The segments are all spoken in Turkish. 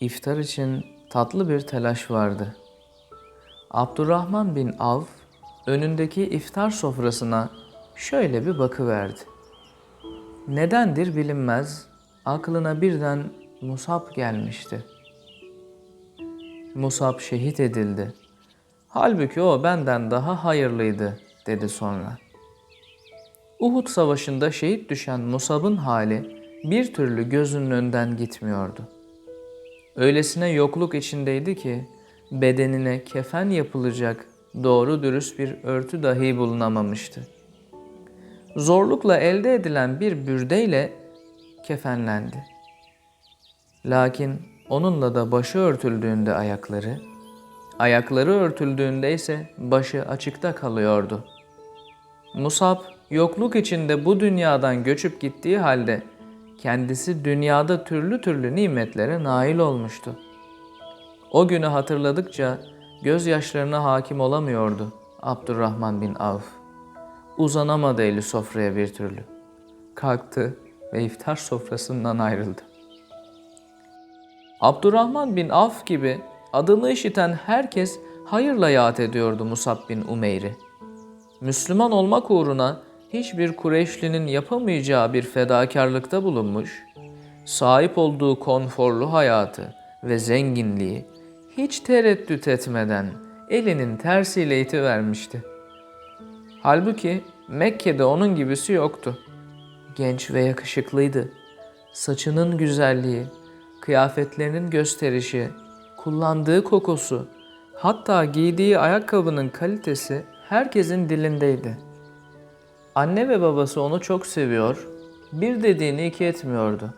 İftar için tatlı bir telaş vardı. Abdurrahman bin Avf önündeki iftar sofrasına şöyle bir bakıverdi. Nedendir bilinmez aklına birden Musab gelmişti. Musab şehit edildi. Halbuki o benden daha hayırlıydı dedi sonra. Uhud savaşında şehit düşen Musab'ın hali bir türlü gözünün önünden gitmiyordu. Öylesine yokluk içindeydi ki bedenine kefen yapılacak doğru dürüst bir örtü dahi bulunamamıştı. Zorlukla elde edilen bir bürdeyle kefenlendi. Lakin onunla da başı örtüldüğünde ayakları, ayakları örtüldüğünde ise başı açıkta kalıyordu. Musab yokluk içinde bu dünyadan göçüp gittiği halde kendisi dünyada türlü türlü nimetlere nail olmuştu. O günü hatırladıkça gözyaşlarına hakim olamıyordu Abdurrahman bin Avf. Uzanamadı eli sofraya bir türlü. Kalktı ve iftar sofrasından ayrıldı. Abdurrahman bin Avf gibi adını işiten herkes hayırla yad ediyordu Musab bin Umeyr'i. Müslüman olmak uğruna hiçbir Kureyşlinin yapamayacağı bir fedakarlıkta bulunmuş, sahip olduğu konforlu hayatı ve zenginliği hiç tereddüt etmeden elinin tersiyle itivermişti. Halbuki Mekke'de onun gibisi yoktu. Genç ve yakışıklıydı. Saçının güzelliği, kıyafetlerinin gösterişi, kullandığı kokusu, hatta giydiği ayakkabının kalitesi herkesin dilindeydi. Anne ve babası onu çok seviyor, bir dediğini iki etmiyordu.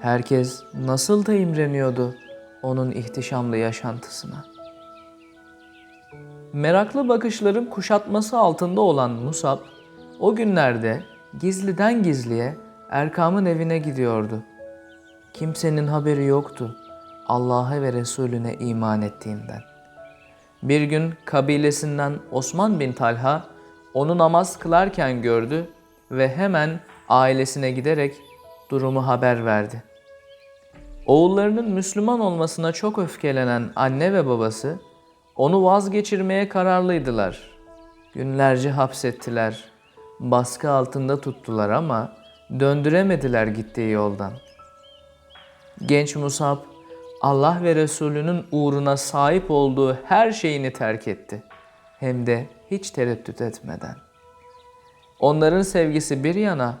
Herkes nasıl da imreniyordu onun ihtişamlı yaşantısına. Meraklı bakışların kuşatması altında olan Musab, o günlerde gizliden gizliye Erkam'ın evine gidiyordu. Kimsenin haberi yoktu Allah'a ve Resulüne iman ettiğinden. Bir gün kabilesinden Osman bin Talha onu namaz kılarken gördü ve hemen ailesine giderek durumu haber verdi. Oğullarının Müslüman olmasına çok öfkelenen anne ve babası onu vazgeçirmeye kararlıydılar. Günlerce hapsettiler, baskı altında tuttular ama döndüremediler gittiği yoldan. Genç Musab Allah ve Resulünün uğruna sahip olduğu her şeyini terk etti. Hem de hiç tereddüt etmeden. Onların sevgisi bir yana,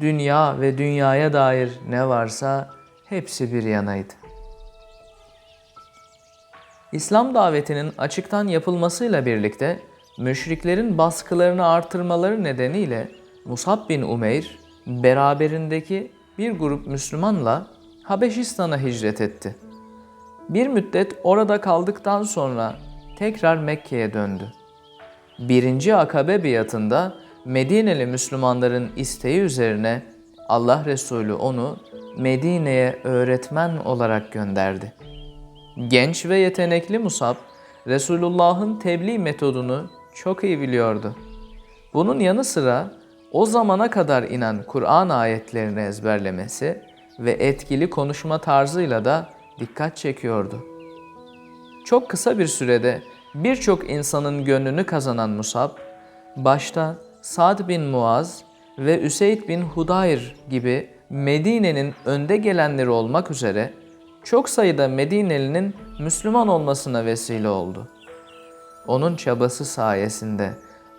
dünya ve dünyaya dair ne varsa hepsi bir yanaydı. İslam davetinin açıktan yapılmasıyla birlikte müşriklerin baskılarını artırmaları nedeniyle Musab bin Umeyr beraberindeki bir grup Müslümanla Habeşistan'a hicret etti. Bir müddet orada kaldıktan sonra tekrar Mekke'ye döndü. Birinci Akabe biatında Medineli Müslümanların isteği üzerine Allah Resulü onu Medine'ye öğretmen olarak gönderdi. Genç ve yetenekli Musab, Resulullah'ın tebliğ metodunu çok iyi biliyordu. Bunun yanı sıra o zamana kadar inen Kur'an ayetlerini ezberlemesi ve etkili konuşma tarzıyla da dikkat çekiyordu. Çok kısa bir sürede birçok insanın gönlünü kazanan Musab, başta Sad bin Muaz ve Üseyd bin Hudayr gibi Medine'nin önde gelenleri olmak üzere çok sayıda Medinelinin Müslüman olmasına vesile oldu. Onun çabası sayesinde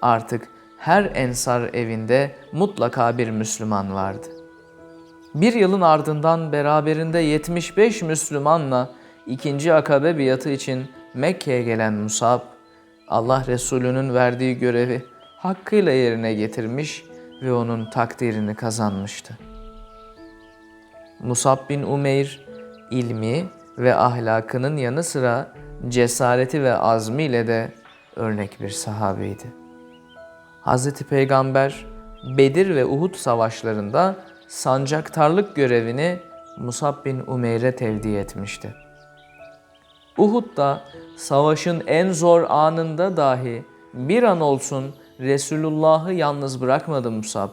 artık her ensar evinde mutlaka bir Müslüman vardı. Bir yılın ardından beraberinde 75 Müslümanla ikinci akabe biatı için Mekke'ye gelen Musab, Allah Resulü'nün verdiği görevi hakkıyla yerine getirmiş ve onun takdirini kazanmıştı. Musab bin Umeyr, ilmi ve ahlakının yanı sıra cesareti ve azmiyle de örnek bir sahabeydi. Hz. Peygamber Bedir ve Uhud savaşlarında sancaktarlık görevini Musab bin Umeyr'e tevdi etmişti. Uhud'da savaşın en zor anında dahi bir an olsun Resulullah'ı yalnız bırakmadı Musab.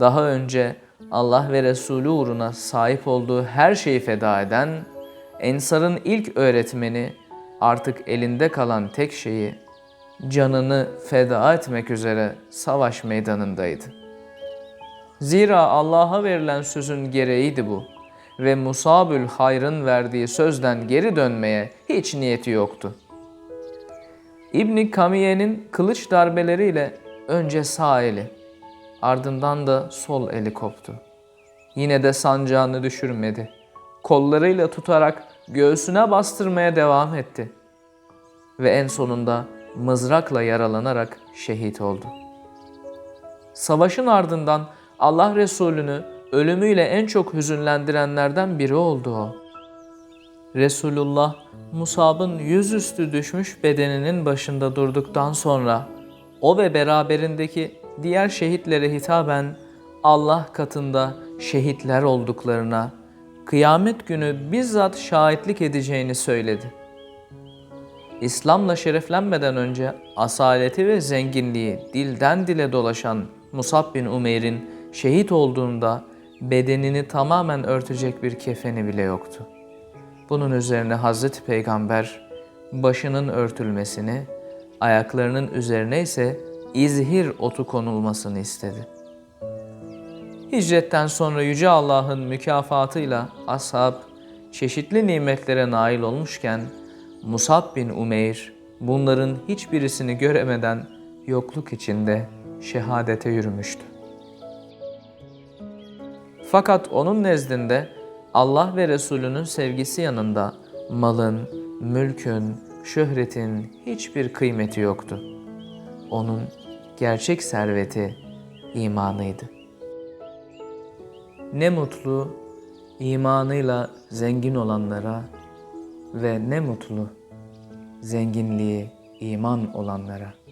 Daha önce Allah ve Resulü uğruna sahip olduğu her şeyi feda eden, Ensar'ın ilk öğretmeni artık elinde kalan tek şeyi canını feda etmek üzere savaş meydanındaydı. Zira Allah'a verilen sözün gereğiydi bu ve Musabül Hayr'ın verdiği sözden geri dönmeye hiç niyeti yoktu. İbni Kamiye'nin kılıç darbeleriyle önce sağ eli, ardından da sol eli koptu. Yine de sancağını düşürmedi. Kollarıyla tutarak göğsüne bastırmaya devam etti. Ve en sonunda mızrakla yaralanarak şehit oldu. Savaşın ardından Allah Resulü'nü ölümüyle en çok hüzünlendirenlerden biri oldu o. Resulullah Musab'ın yüzüstü düşmüş bedeninin başında durduktan sonra o ve beraberindeki diğer şehitlere hitaben Allah katında şehitler olduklarına, kıyamet günü bizzat şahitlik edeceğini söyledi. İslam'la şereflenmeden önce asaleti ve zenginliği dilden dile dolaşan Musab bin Umeyr'in şehit olduğunda bedenini tamamen örtecek bir kefeni bile yoktu. Bunun üzerine Hazreti Peygamber başının örtülmesini, ayaklarının üzerine ise izhir otu konulmasını istedi. Hicretten sonra Yüce Allah'ın mükafatıyla ashab çeşitli nimetlere nail olmuşken Musab bin Umeyr bunların hiçbirisini göremeden yokluk içinde şehadete yürümüştü. Fakat onun nezdinde Allah ve Resulünün sevgisi yanında malın, mülkün, şöhretin hiçbir kıymeti yoktu. Onun gerçek serveti imanıydı. Ne mutlu imanıyla zengin olanlara ve ne mutlu zenginliği iman olanlara.''